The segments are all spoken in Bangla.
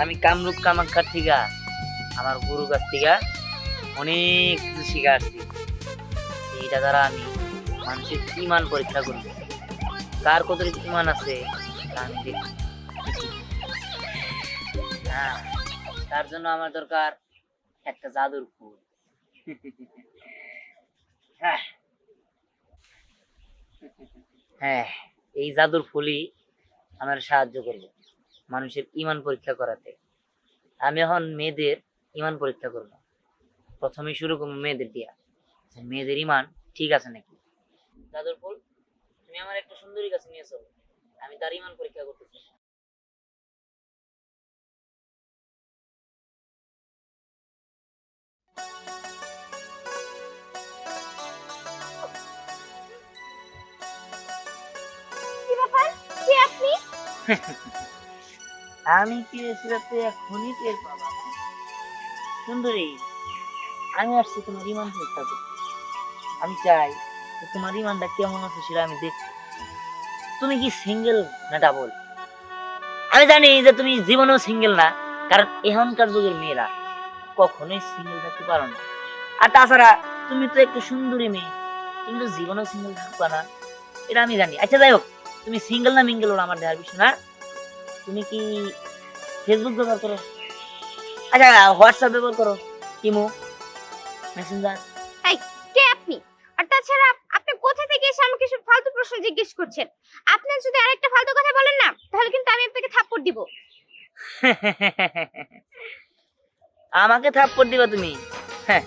আমি কামরূপ কামাখ্যার থেকে আমার গুরু কাছ থেকে অনেক কিছু শিখে আসছি। এইটা দ্বারা আমি মানুষের ইমান পরীক্ষা করি কার কত ইমান আছে হ্যাঁ তার জন্য আমার দরকার একটা জাদুর ফুল। হ্যাঁ। হ্যাঁ এই জাদুর ফুলই আমার সাহায্য করবে মানুষের ইমান পরীক্ষা করাতে। আমি এখন মেয়েদের ইমান পরীক্ষা করব। প্রথমে শুরু করব মেয়েদের দিয়া। মেয়েদের ইমান ঠিক আছে নাকি? জাদুর ফুল, তুমি আমার একটা সুন্দরী কাছে নিয়ে চলো আমি তার ইমান পরীক্ষা করতেছি। আপনি? আমি কি সেটা এখনই টের পাবা? সুন্দরী, আমি আসছি তোমার ইমান পরীক্ষা করতে। আমি চাই তোমার ইমানটা কেমন আছে সেটা আমি দেখতে। তুমি কি সিঙ্গেল না ডাবল আমি জানি যে তুমি জীবনেও সিঙ্গেল না, কারণ এখনকার যুগের মেয়েরা কখনোই সিঙ্গেল থাকতে পারো না। আর তাছাড়া তুমি তো একটু সুন্দরী মেয়ে, তুমি তো জীবনেও সিঙ্গেল থাকবা না, এটা আমি জানি। আচ্ছা যাই হোক তুমি সিঙ্গেল না মিঙ্গেল ওরা আমার দেওয়ার বিষয় না তুমি কি ফেসবুক ব্যবহার করো? আচ্ছা হোয়াটসঅ্যাপ ব্যবহার করো ইমো মেসেঞ্জার কে আপনি? আর তাছাড়া আপনি কোথা থেকে এসে আমাকে সব ফালতু প্রশ্ন জিজ্ঞেস করছেন? আপনি যদি আরেকটা ফালতু কথা বলেন না তাহলে কিন্তু আমি আপনাকে থাপ্পড় দিব। আমাকে থাপ্পড় দিবা তুমি? হ্যাঁ,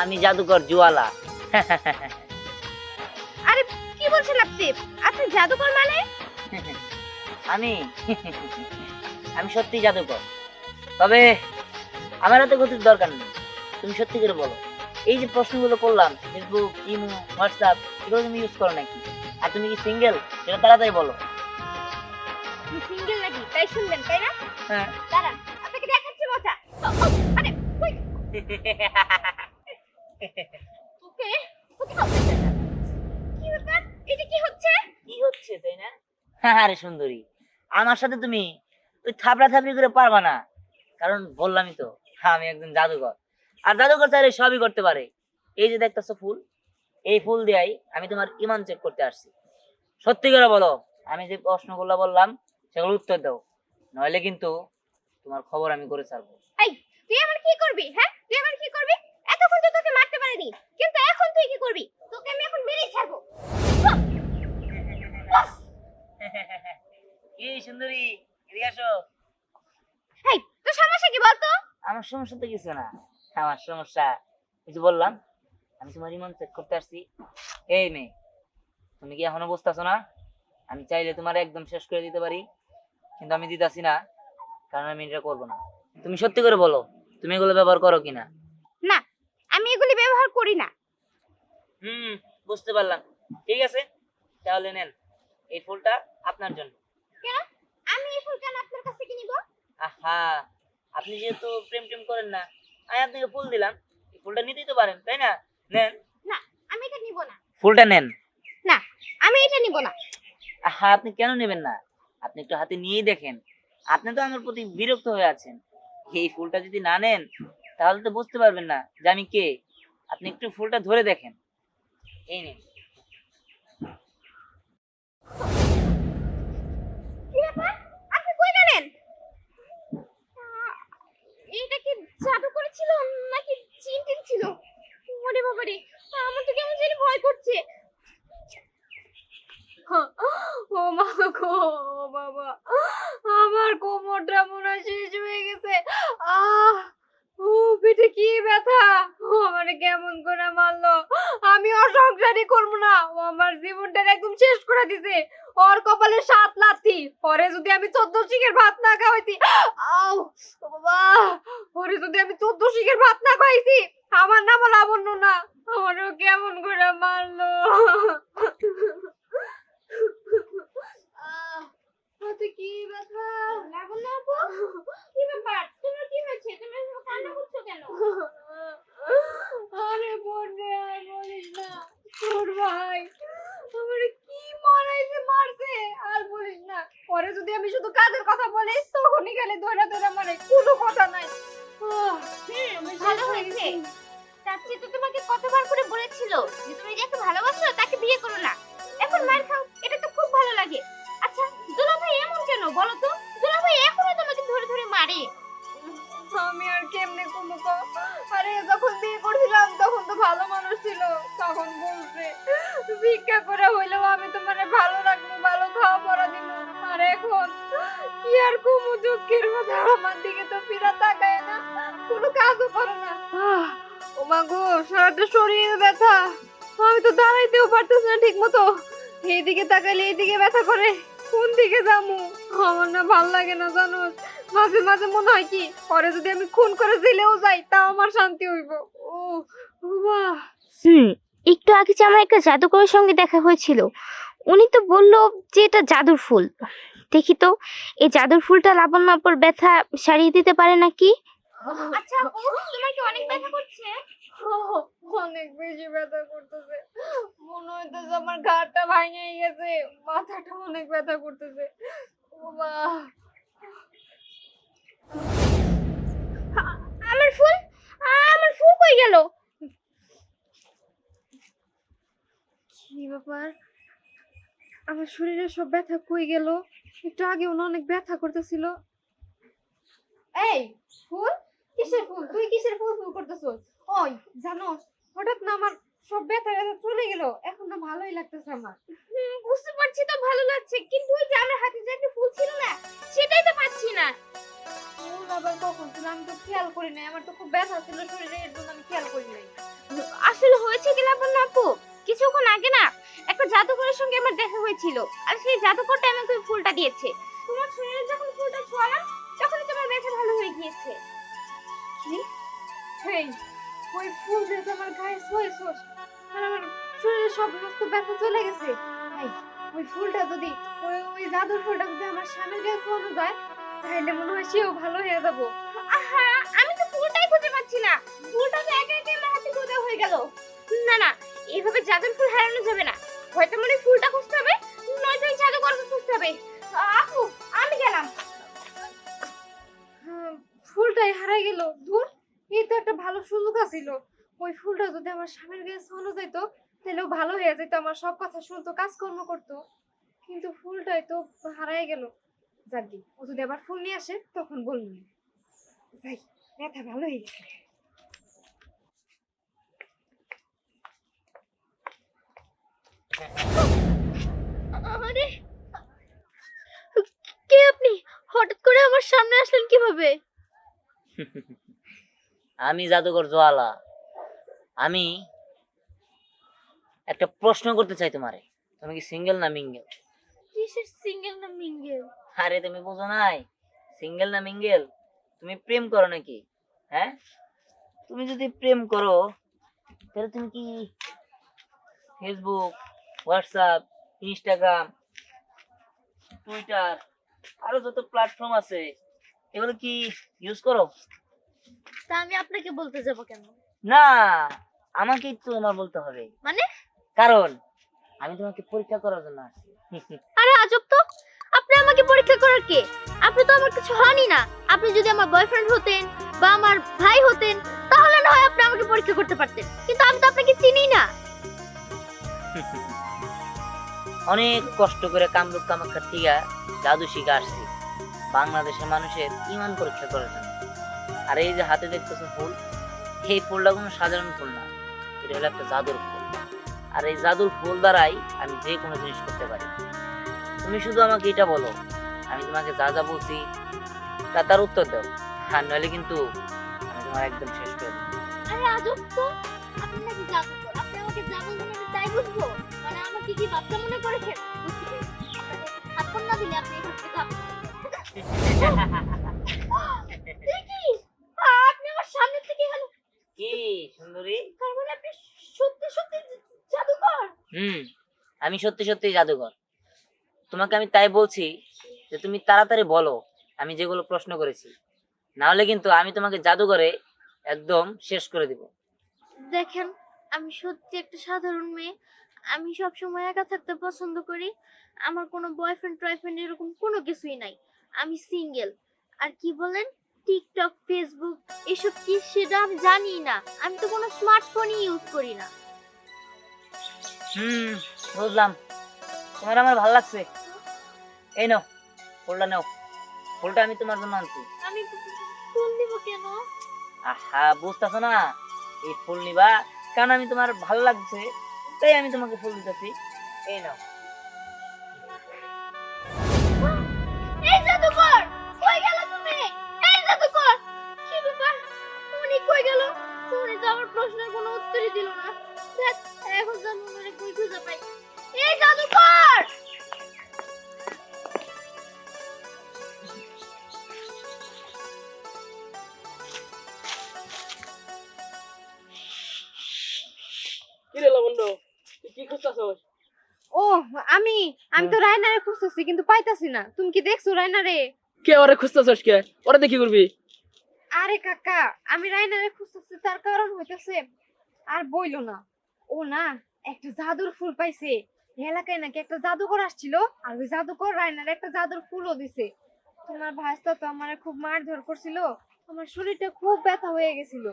আমি জাদুকর জুয়ালা। কি বলছেন আপনি? আপনি জাদুকর মানে? আমি? আমি সত্যি জাদুকর। তবে আমার হাতে গতির দরকার নেই। তুমি সত্যি করে বলো। এই যে প্রশ্নগুলো করলাম ফেসবুক ইমো হোয়াটসঅ্যাপ এগুলো তুমি ইউজ করো নাকি? আর তুমি কি সিঙ্গেল সেটা তাড়াতাড়ি বলো। সিঙ্গেল নাকি? তাই শুনবেন তাই না? হ্যাঁ। দাঁড়ান আপনাকে দেখাচ্ছি মজা। আরে ওকে। এটা কি হচ্ছে? কি হচ্ছে তাই না? হ্যাঁ আরে সুন্দরী। আমার সাথে তুমি ওই থাপড়া থাপড়ি করে পারবা না। কারণ বললামই তো হ্যাঁ আমি একজন জাদুকর। আর জাদুকর চাইলে সবই করতে পারে। এই যে দেখতেছো ফুল এই ফুল দিয়াই আমি তোমার ইমান চেক করতে আসছি। সত্যি করে বলো আমি যে প্রশ্নগুলো বললাম সেগুলো উত্তর দাও। নইলে কিন্তু তোমার খবর আমি করে ছাড়বো। এই তুই আমার কি করবি হ্যাঁ? তুই আমার কি করবি এতক্ষণ তো তোকে মারতে পারিনি কিন্তু এখন তুই কি করবি তোকে আমি এখন মেরেই ছাড়বো কি সুন্দরী এদিকে আসো। এই তোর সমস্যা কি বলতো? আমার সমস্যা তো কিছু না আমার সমস্যা। কিছু বললাম আমি তোমার ইমান চেক করতে আসছি। এই মেয়ে তুমি কি এখনও বুঝতেছো না? আমি চাইলে তোমার একদম শেষ করে দিতে পারি কিন্তু আমি দিতাছি না কারণ আমি এটা করব না। তুমি সত্যি করে বলো তুমি এগুলো ব্যবহার করো কিনা? না আমি এগুলি ব্যবহার করি না। হুম বুঝতে পারলাম। ঠিক আছে তাহলে নেন এই ফুলটা আপনার জন্য কেন আমি এই ফুল কেন আপনার কাছ থেকে নিব আহা আপনি যেহেতু প্রেম টেম করেন না আমি আপনাকে ফুল দিলাম। ফুলটা নিতেই তো পারেন তাই না? নেন। না আমি এটা নিব না। ফুলটা নেন। না আমি এটা নিব না। আহা আপনি কেন নেবেন না? আপনি একটু হাতে নিয়েই দেখেন। আপনি তো আমার প্রতি বিরক্ত হয়ে আছেন। এই ফুলটা যদি না নেন তাহলে তো বুঝতে পারবেন না যে আমি কে। আপনি একটু ফুলটা ধরে দেখেন। এই নিন কি ব্যাপার আপনি কই গেলেন আহ, এটা কি জাদু করেছিল নাকি চিন টিন ছিল ওরে বাবা রে আমার তো কেমন জানি ভয় করছে ও মা গো ও বাবা আমার কোমরটা মনে হয় শেষ হয়ে গেছে আহ ও পেটে কি ব্যথা ও আমারে কেমন করে মারলো আমি অসংসারই করব না ও আমার জীবনটা একদম শেষ করে দিছে ওর কপালে সাত লাথি পরে যদি আমি চোদ্দ শিখের ভাত না খাওয়াইছি আউ ও বাবা পরে যদি আমি চোদ্দ শিখের ভাত না খাইছি আমার নাম লাবণ্য না আমারও কেমন ধরে আমি আর কেমনে কমু কো আরে যখন বিয়ে করছিলাম, তখন তো ভালো মানুষ ছিল। তখন বলছে, ভিক্ষা করে হইলেও আমি তোমারে ভালো রাখব, ভালো খাওয়া পড়া দিব আর এখন কি আর কমু দুঃখের কথা আমার দিকে তো ফিরা তাকায় না, কোনো কাজও করে না। ও মা গো, সারাটা শরীরে ব্যথা। আমি তো দাঁড়াইতেও পারতেছি না ঠিক মতো এইদিকে তাকাইলে এইদিকে ব্যথা করে। কোন দিকে যামু আমার না ভালো লাগে না জানো? মাঝে মাঝে মনে হয় কি পরে যদি আমি খুন করে জেলেও যাই তাও আমার শান্তি হইব। ও বাহ হুম একটু আগে যে আমার একটা জাদুকরের সঙ্গে দেখা হয়েছিল উনি তো বলল যে এটা জাদুর ফুল। দেখি তো এই জাদুর ফুলটা লাবণ্য আপুর ব্যথা সারিয়ে দিতে পারে নাকি? আচ্ছা তোমার কি অনেক ব্যথা করছে? অনেক বেশি ব্যথা করতেছে। মনে হইতেছে আমার ঘাড়টা ভাঙে গেছে মাথাটা অনেক ব্যথা করতেছে। ও আমার ফুল? আমার ফুল কই গেল? কি ব্যাপার? আমার শরীরে সব ব্যথা কই গেল? একটু আগে না অনেক ব্যথা করতেছিল। এই, ফুল? কিসের ফুল? তুই কিসের ফুল ফুল করতেছস? ওই, জানোস, হঠাৎ না আমার সব ব্যথা ব্যথা চলে গেল। এখন না ভালোই লাগতেছে আমার। বুঝতে পারছি তো ভালো লাগছে কিন্তু ওই যে আমার হাতে যে একটা ফুল ছিল না সেটাই তো পাচ্ছি না। ফুল আবার কখন ছিল? আমি তো খেয়াল করি নাই। আমার তো খুব ব্যথা ছিল শরীরে এর জন্য আমি খেয়াল করি নাই। আসলে হয়েছে কি লাবণ্য আপু? কিছুক্ষণ আগে না একটা জাদুকরের সঙ্গে আমার দেখা হয়েছিল। আর সেই জাদুকরটা আমাকে ওই ফুলটা দিয়েছে। তোমার শরীরে যখন ফুলটা ছোঁয়ালাম তখনই তোমার ব্যথা ভালো হয়ে গিয়েছে। কি? হেই ওই ফুল দিয়ে তো আমার গায়ে ছোঁয়েছোস শরীরে সমস্ত ব্যথা চলে গেছে। ওই ফুলটা যদি ওই ওই ফুলটা যদি আমার স্বামীর গায়ে ছোঁয়ানো যায় তাহলে মনে হয় সেও ভালো হয়ে যাব। আহা আমি তো ফুলটাই খুঁজে পাচ্ছি না। ফুলটা তো একা হয়ে গেল। না না এইভাবে জাদুর ফুল হারানো যাবে না। হয়তো মনে ফুলটা খুঁজতে হবে নয়তো ওই জাদুকরকে খুঁজতে হবে। আপু আমি গেলাম। হ্যাঁ, ফুলটাই হারাই গেল। ধুর এই তো একটা ভালো সুযোগ আছিল। ওই ফুলটা যদি আমার স্বামীর গায়ে ছোঁয়ানো যাইতো তাহলেও ভালো হয়ে যেত আমার সব কথা শুনতো কাজকর্ম করতো। কিন্তু ফুলটাই তো হারাই গেল। যাকি ও যদি আবার ফুল নিয়ে আসে তখন বলব। যাই ব্যথা ভালো হয়ে গেছে। আরে কে আপনি? হঠাৎ করে আমার সামনে আসলেন কীভাবে? আমি জাদুকর জোয়ালা। আমি একটা প্রশ্ন করতে চাই তোমারে। তুমি কি সিঙ্গেল না মিঙ্গেল কিসের সিঙ্গেল না মিঙ্গেল আরে তুমি বুঝো নাই। সিঙ্গেল না মিঙ্গেল তুমি প্রেম করো নাকি? হ্যাঁ? তুমি যদি প্রেম করো তাহলে তুমি কি ফেসবুক হোয়াটসঅ্যাপ ইনস্টাগ্রাম টুইটার আরও যত প্ল্যাটফর্ম আছে এগুলো কি ইউজ করো? তা আমি আপনাকে বলতে যাব কেন? না! আমাকেই তো তোমার বলতে হবে। মানে? কারণ আমি তোমাকে পরীক্ষা করার জন্য আসছি। আরে আজব তো! আপনি আমাকে পরীক্ষা করার কে? আপনি তো আমার কিছু হনই না। আপনি যদি আমার বয়ফ্রেন্ড হতেন বা আমার ভাই হতেন তাহলে না হয় আপনি আমাকে পরীক্ষা করতে পারতেন। কিন্তু আমি তো আপনাকে চিনি না। অনেক কষ্ট করে কামরূপ কামাখ্যার থেকে জাদু শিখে আসছি। বাংলাদেশের মানুষের ইমান পরীক্ষা করার জন্য। আর এই যে হাতে দেখতেছো ফুল এই ফুলটা কোনো সাধারণ ফুল না। এটা হলো একটা জাদুর ফুল। আর এই জাদুর ফুল দ্বারাই আমি যে কোনো জিনিস করতে পারি। তুমি শুধু আমাকে এটা বলো আমি তোমাকে যা যা বলছি তা তার উত্তর দাও। আর নইলে কিন্তু আমি তোমার একদম শেষ করে দেবো। আরে আজব তো! আপনি নাকি জাদুকর আপনি আমাকে যা বলবেন আমি তাই বুঝব মানে আমাকে কি বাচ্চা মনে করেছেন বুঝতে পেরেছি। না দিলে আপনি এখান থেকে আপনি আমার সামনে থেকে কি সুন্দরী তার মানে আপনি সত্যি সত্যি জাদুকর হুম, আমি সত্যি সত্যি জাদুঘর। তোমাকে আমি তাই বলছি যে তুমি তাড়াতাড়ি বলো, আমি যেগুলো প্রশ্ন করেছি। না হলে কিন্তু আমি তোমাকে জাদুঘরে একদম শেষ করে দিব। দেখেন, আমি সত্যি একটা সাধারণ মেয়ে। আমি সব সময় একা থাকতে পছন্দ করি। আমার কোনো বয়ফ্রেন্ড টয়ফ্রেন্ড এরকম কোনো কিছুই নাই। আমি সিঙ্গেল আর কি বলেন? টিকটক ফেসবুক এসব কি সেটা আমি জানি না। আমি তো কোনো স্মার্টফোনই ইউজ করি না। হুম বুঝলাম। তোমার আমার ভালো লাগছে। এই নাও ফুলটা নাও। ফুলটা আমি তোমার জন্য আনছি। আমি ফুল দিব কেন? আহা বুঝতেছো না? এই ফুল নিবা কারণ আমি তোমার ভালো লাগছে। তাই আমি তোমাকে ফুল দিতেছি। এই নাও। এই জাদুকর কই গেল তুমি? এই জাদুকর কি ব্যাপার? উনি কই গেল? উনি তো আমার প্রশ্নের কোনো উত্তরই দিল না। এখন কই খুঁজে পাই। এই জাদুকর! কি লবণ্ড তুই কি খুঁজতেছস? ও আমি আমি তো রায়নারে খুঁজতেছি কিন্তু পাইতাছি না। তুমি কি দেখছ রায়নারে কে ওরে খুঁজতেছস কে? ওরে দেখি করবি। আরে কাকা, আমি রায়নারে খুঁজতেছি, তার কারণ হইতেছে, আর বইলো না। ও না, একটা জাদুর ফুল পাইছে। এলাকায় নাকি একটা জাদুকর আসছিল, আর ওই জাদুকর রায়নার একটা জাদুর ফুলও দিছে। তোমার ভাইস্তা তো আমার খুব মারধর করছিল, আমার শরীরটা খুব ব্যথা হয়ে গেছিল।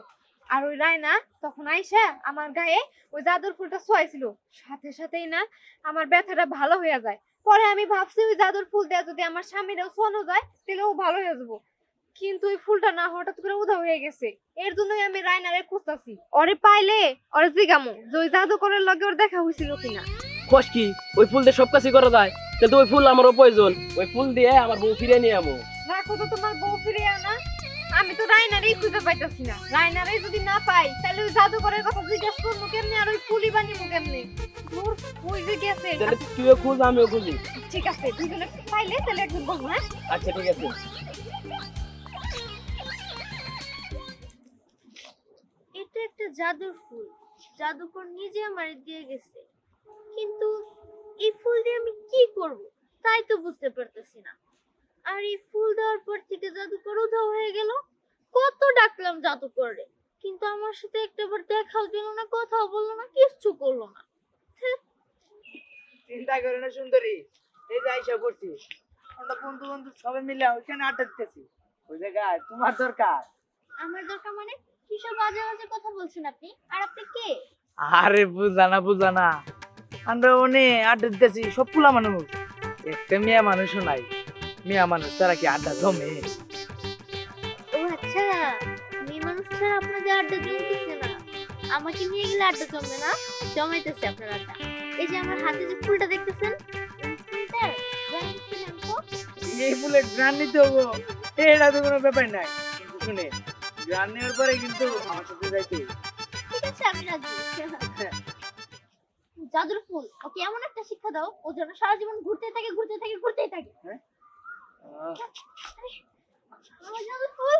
আর ওই রায়না তখন আইসা আমার গায়ে ওই জাদুর ফুলটা ছোঁয়াইছিল সাথে সাথেই না আমার ব্যথাটা ভালো হয়ে যায়। পরে আমি ভাবছি ওই জাদুর ফুল দেওয়া যদি আমার স্বামীরাও ছোঁয়ানো যায়, তাহলে ও ভালো হয়ে যাব। কিন্তু ওই ফুলটা না হঠাৎ করে উধাও হয়ে গেছে। এর জন্যই আমি রায়নারে খুঁজতাছি। ওরে পাইলে ওরে জিগামু যে ওই জাদুকরের লগে ওর দেখা হয়েছিল কিনা। খোঁজ কি? ওই ফুল দিয়ে সব কাজই করা যায়। কিন্তু ওই ফুল আমারও প্রয়োজন। ওই ফুল দিয়ে আমার বউ ফিরে নিয়ে আমো রাখো তো তোমার বউ ফিরে আনা। আমি তো রায়নারেই খুঁজে পাইতাছি না। রায়নারেই যদি না পাই তাহলে ওই জাদুকরের কথা জিজ্ঞেস করব কেমনে আর ওই ফুলি বানিবো কেমনে? দূর ওই যে গেছে। তাহলে তুইও খুঁজ আমিও খুঁজি। ঠিক আছে দুজনে পাইলে তাহলে একদিন বলব হ্যাঁ? আচ্ছা ঠিক আছে। জাদুর ফুল। জাদুকর নিজে আমার দিয়ে গেছে। কিন্তু এই ফুল দিয়ে আমি কি করব তাই তো বুঝতে পারতেছি না। আর এই ফুল দেওয়ার পর থেকে জাদুকর উধাও হয়ে গেল। কত ডাকলাম জাদুকরে কিন্তু আমার সাথে একটাবার দেখাও দিল না কথাও বলল না কিচ্ছু করল না। চিন্তা করে না সুন্দরী। এই যে আইসা করছি আমরা বন্ধু বন্ধু সবাই মিলে ওইখানে আড্ডা দিতেছি। ওই জায়গায় তোমার দরকার। আমার দরকার মানে? কিসব বাজে বাজে কথা বলছেন আপনি? আর আপনি কে? আরে বুঝা না বুঝা না আমরা আড্ডা দিতেছি সব পুলা মানুষ। একটা মেয়ে মানুষও নাই। মেয়ে মানুষ তারা কি আড্ডা জমে? ও আচ্ছা মেয়ে মানুষ ছাড়া আপনাদের আড্ডা জমতেছে না। আমাকে নিয়ে গেলে আড্ডা জমবে না জমাইতেছে আপনার আড্ডা। এই যে আমার হাতে যে ফুলটা দেখতেছেন এই ফুলটার রং কি এই ফুলে গ্রান নিতে হব এটা তো কোনো ব্যাপার নাই। শুনে গ্রান নেওয়ার পরে কিন্তু আমার সাথে যাইতে ঠিক আছে আমি রাজি জাদুর ফুল ওকে এমন একটা শিক্ষা দাও ও যেন সারা জীবন ঘুরতে থাকে ঘুরতে থাকে ঘুরতেই থাকে। আহ, আমার জাদুর ফুল?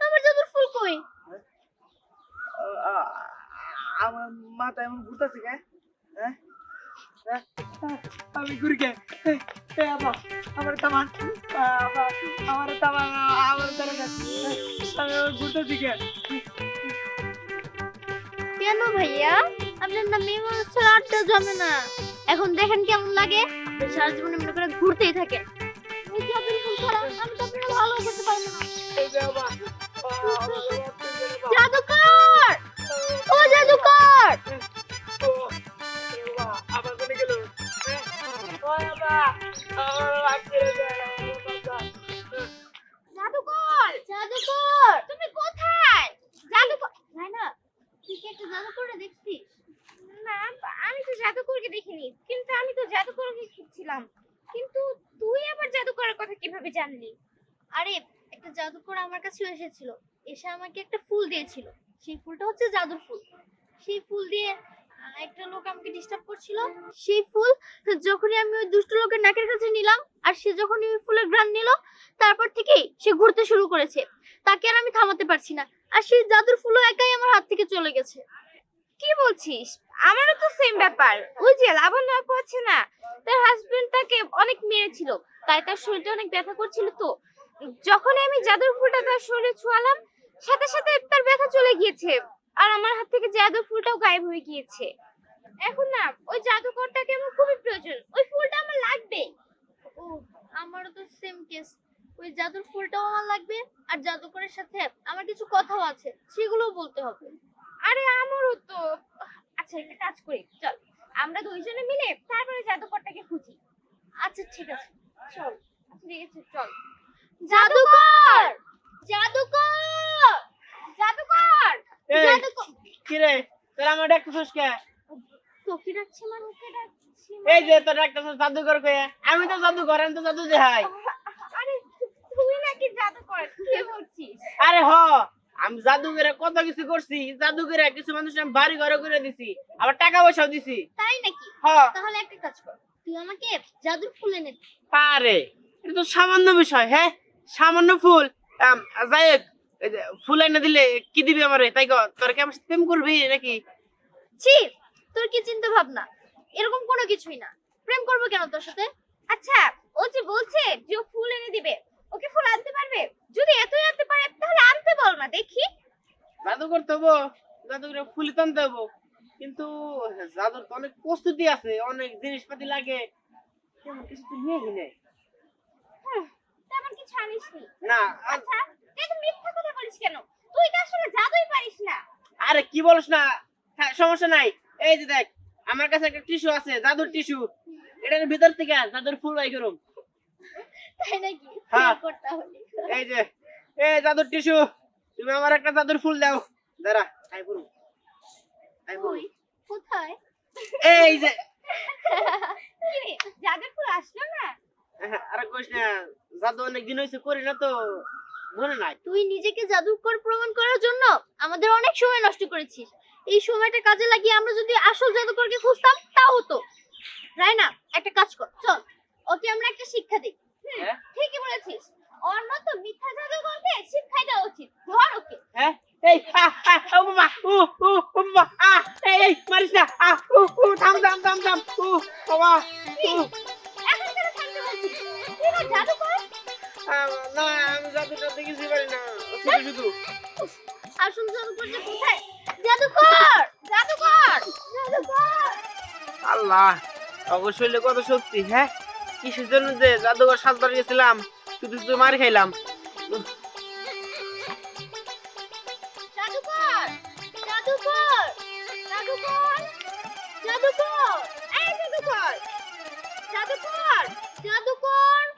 আমার জাদুর ফুল কই? আমার মাথা এমন ঘুরতেছে কে? হ্যাঁ? হ্যাঁ? আমি ঘুরি কে? আমার আমার তামান আমার তারা আমি আবার ঘুরতেছি কে কেন ভাইয়া? আপনার না মেয়ে মানুষ ছাড়া আড্ডা জমে না। এখন দেখেন কেমন লাগে। আপনি সারা জীবনে মনে করে ঘুরতেই ছাড়া আমি তো আপনার ভালো করতে পারব না। জাদুকরকে কিন্তু তুই আবার জাদুকরের কথা কীভাবে জানলি? আরে, একটা জাদুকর আমার কাছে এসেছিল। এসে আমাকে একটা ফুল দিয়েছিল। সেই ফুলটা হচ্ছে জাদুর ফুল। সেই ফুল দিয়ে একটা লোক আমাকে ডিস্টার্ব করছিল। সেই ফুল যখনই আমি ওই দুষ্ট লোকের নাকের কাছে নিলাম আর সে যখনই ওই ফুলের গ্রান নিল, তারপর থেকেই সে ঘুরতে শুরু করেছে। তাকে আর আমি থামাতে পারছি না। আর সেই জাদুর ফুলও একাই আমার হাত থেকে চলে গেছে। কি বলছিস? আমারও তো সেম ব্যাপার। ওই যে লাবণ্য আপু আছে না, তার হাজবেন্ড তাকে অনেক মেরেছিল। তাই তার শরীরটা অনেক ব্যথা করছিল তো। যখনই আমি জাদুর ফুলটা তার শরীরে ছোঁয়ালাম, সাথে সাথে তার ব্যথা চলে গিয়েছে। আর আমার হাত থেকে জাদুর ফুলটাও গায়েব হয়ে গিয়েছে। এখন না, ওই জাদুকরটাকে আমার খুবই প্রয়োজন। ওই ফুলটা আমার লাগবে। ও, আমারও তো সেম কেস ওই জাদুর ফুলটাও আমার লাগবে, আর জাদুকরের সাথে আমার কিছু কথাও আছে, সেগুলোও বলতে হবে। আরে আমারও তো। আচ্ছা একটা কাজ করি চল। আমরা দুইজনে মিলে তারপরে জাদুকরটাকে খুঁজি। আচ্ছা ঠিক আছে। চল ঠিক আছে চল। জাদুকর জাদুকর জাদুকর জাদুকর কি রে? তোর আমার ডাকতেছিস কে? তোকে ডাকছে মানে ওকে ডাকছি এই যে তোর কে আমি তো জাদুঘর আমি তো জাদু দেখাই। আরে তুই নাকি জাদুকর কে বলছিস? আরে হ। আমি জাদুঘরে কত কিছু করছি জাদুঘরে কিছু মানুষ আমি বাড়ি ঘরে করে দিছি আবার টাকা পয়সাও দিছি। তাই নাকি? হ। তাহলে একটা কাজ কর তুই আমাকে জাদুর ফুল এনে দে। পারে এটা তো সামান্য বিষয় হ্যাঁ? সামান্য ফুল যাই ফুল এনে দিলে কি দিবি আমারে? তাই কর তোর কি আমার সাথে প্রেম করবি নাকি? ছি তোর কি চিন্তা ভাবনা এরকম কোনো কিছুই না। প্রেম করব কেন তোর সাথে? আচ্ছা ও যে বলছে যে ফুল এনে দিবে ওকে ফুল আনতে পারবে? যদি এতই আনতে পারে তাহলে আনতে বল না দেখি। জাদু করতে হব জাদুঘরে ফুল টানতে হব। কিন্তু জাদুর তো অনেক প্রস্তুতি আছে অনেক জিনিসপাতি লাগে। তেমন কিছু তো নিয়ে নেই। তেমন কিছু আনিস নি। না আচ্ছা তুই তো মিথ্যা কথা বলিস কেন? তুই তো আসলে জাদুই পারিস না। আরে কি বলিস না? হ্যাঁ, সমস্যা নাই। এই যে দেখ আমার কাছে একটা টিস্যু আছে জাদুর টিস্যু। এটার ভিতর থেকে জাদুর ফুল বাই করুম। তাই নাকি? হ্যাঁ। প্রেম করতে হলে এই যে এই জাদুর টিস্যু তুমি আমার একটা জাদুর ফুল দাও। দাঁড়া আই করুম আই করুম কোথায়? এই যে। জাদুর ফুল আসলো না? হ্যাঁ, আরে কইস না জাদু অনেক দিন করি না তো। মনে নাই। তুই নিজেকে জাদুকর প্রমাণ করার জন্য আমাদের অনেক সময় নষ্ট করেছিস। এই সময়টা কাজে লাগিয়ে আমরা যদি আসল জাদুকরকে খুঁজতাম তাও হতো। রায়না একটা কাজ কর চল। ওকে আমরা একটা শিক্ষা দিই। হ্যাঁ? ঠিকই বলেছিস। ওর মতো মিথ্যা জাদুকরকে শিক্ষাই দেওয়া উচিত। ধর ওকে। হ্যাঁ? এই আ আ ও বাবা ও ও ও বাবা আ এই এই মারিস না। আ ও ও থাম থাম থাম থাম। ও বাবা ও এখন কেন থামতে বলছিস? তুই না জাদুকর না আমি জাদু টাদু পারি না। শুধু শুধু। আসল জাদুকর যে কোথায়। জাদুকর জাদুকর জাদুকর আল্লাহ অবশ্যই কত শক্তি হ্যাঁ? কিসের জন্য যে জাদুঘর সাতবার গেছিলাম? শুধু শুধু মার খাইলাম।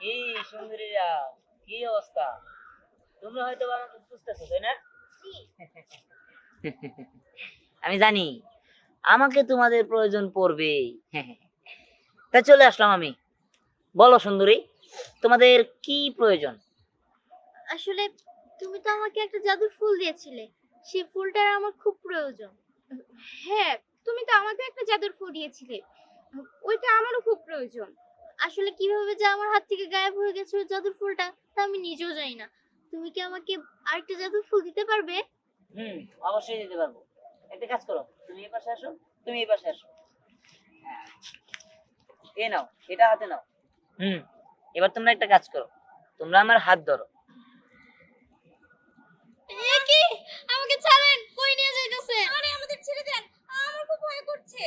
এই সুন্দরীরা কি অবস্থা? তোমরা হয়তো বুঝতেছো তাই না? আমি জানি আমাকে তোমাদের প্রয়োজন পড়বে তা চলে আসলাম আমি। বলো সুন্দরী তোমাদের কি প্রয়োজন? আসলে তুমি তো আমাকে একটা জাদুর ফুল দিয়েছিলে সেই ফুলটার আমার খুব প্রয়োজন। হ্যাঁ তুমি তো আমাকে একটা জাদুর ফুল দিয়েছিলে ওইটা আমারও খুব প্রয়োজন। আসলে কীভাবে যে আমার হাত থেকে গায়েব হয়ে গেছে ওই জাদুর ফুলটা তা আমি নিজেও জানি না। তুমি কি আমাকে আরেকটা জাদুর ফুল দিতে পারবে? হুম অবশ্যই দিতে পারব। একটা কাজ করো তুমি এই পাশে আসো তুমি এই পাশে আসো। হ্যাঁ। এ নাও এটা হাতে নাও। হুম, এবার তোমরা একটা কাজ করো। তোমরা আমার হাত ধরো। আমাকে ছাড়েন, কই নিয়ে যাইতেছে আরে, আমাদের ছেড়ে দেন। আমার খুব ভয় করছে।